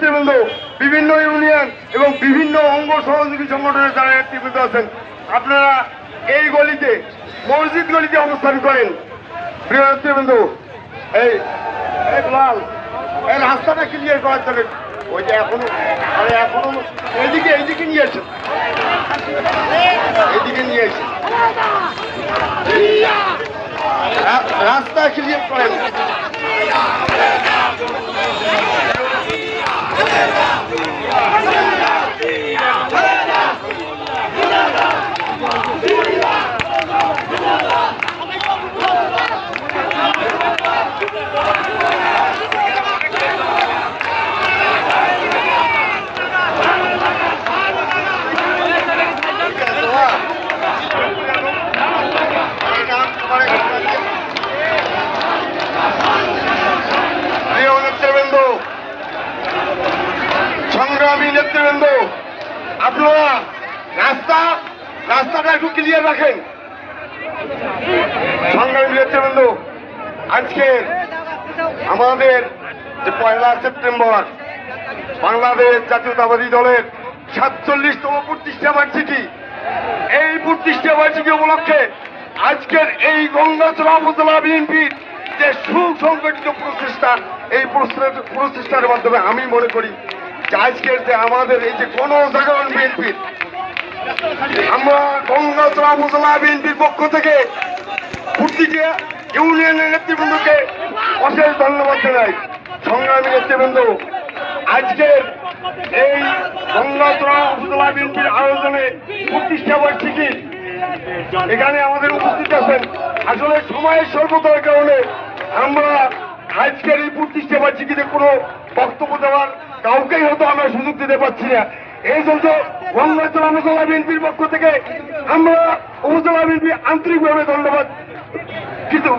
নেতৃবৃন্দ, বিভিন্ন ইউনিয়ন এবং বিভিন্ন অঙ্গ সহযোগী সংগঠনের যারা নেতৃবৃন্দ আছেন, আপনারা এই গলিতে, মসজিদ গলিতে অবস্থান করেন। প্রিয় নেতৃবৃন্দ, এই লাল এই রাস্তাটা ক্লিয়ার করার জন্য। ওই যে এখনও, আরে এখনও এইদিকে এইদিকে নিয়ে আসেন এইদিকে নিয়ে আসেন রা- রাস্তা ক্লিয়ার করেন। আপনারা রাস্তা, রাস্তাটা একটু ক্লিয়ার রাখেন। সংগ্রামী নেতৃবৃন্দ, আজকে আমাদের যে পয়লা সেপ্টেম্বর, বাংলাদেশ জাতীয়তাবাদী দলের সাতচল্লিশতম প্রতিষ্ঠা বার্ষিকী, এই প্রতিষ্ঠা বার্ষিকী উপলক্ষে আজকের এই গঙ্গাচড়া উপজেলা বিএনপির যে সুসংগঠিত প্রচেষ্টা, এই প্রচেষ্টা- প্রচেষ্টার মাধ্যমে আমি মনে করি আজকের যে আমাদের এই যে গণজাগরণ বিএনপির আমরা গঙ্গাচড়া উপজেলা বিএনপির পক্ষ থেকে প্রতিটি ইউনিয়নের নেতৃবৃন্দকে অশেষ ধন্যবাদ জানাই। সংগ্রামী নেতৃবৃন্দ, আজকের এই গঙ্গাচড়া উপজেলা বিএনপির আয়োজনে প্রতিষ্ঠা বার্ষিকী, এখানে আমাদের উপস্থিত আছেন। আসলে সময়ের স্বল্পতার কারণে আমরা আজকের এই প্রতিষ্ঠা বার্ষিকীতে কোনো বক্তব্য দেওয়ার কাউকেই হয়তো আমরা সুযোগ দিতে পারছি না। এই জন্য গঙ্গাচড়া উপজেলা বিএনপির পক্ষ থেকে আমরা উপজেলা বিএনপি আন্তরিকভাবে ধন্যবাদ। কিন্তু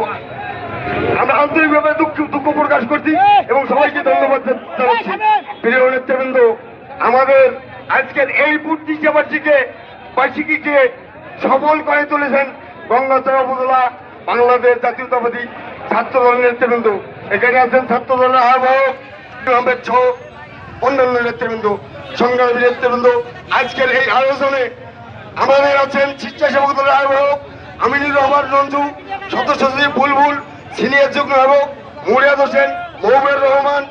আমরা আন্তরিকভাবে দুঃখ দুঃখ প্রকাশ করছি এবং সবাইকে ধন্যবাদ জানাচ্ছি। প্রিয় নেতৃবৃন্দ, আমাদের আজকের এই প্রতিষ্ঠা বার্ষিকে বার্ষিকীকে সফল করে তুলেছেন গঙ্গাচড়া উপজেলা বাংলাদেশ জাতীয়তাবাদী ছাত্র দলের নেতৃবৃন্দ। এখানে আছেন ছাত্র দলের আহ্বায়ক আহমেদ ছ অন্যান্য নেতৃবৃন্দ, সংগ্রামী নেতৃবৃন্দ, আজকের এই আয়োজনে আমাদের আছেন স্বেচ্ছাসেবক দলের আহ্বায়ক আমিনুর রহমান রঞ্জু সদস্য সচিব বুলবুল, সিনিয়র যুগ্ম আহ্বায়ক মুরিয়াদ হোসেন মহবুবের রহমান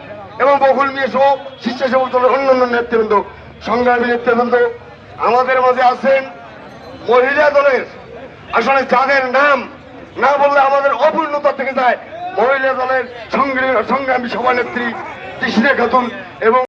এবং বকুল মিয়া সহ স্বেচ্ছাসেবক দলের অন্যান্য নেতৃবৃন্দ, সংগ্রামী নেতৃবৃন্দ, আমাদের মাঝে আছেন মহিলা দলের, আসলে যাদের নাম না বললে আমাদের অপূর্ণতা থেকে যায়, মহিলা দলের সংগ্রামী সভানেত্রী কৃষ্ণা খাতুন এবং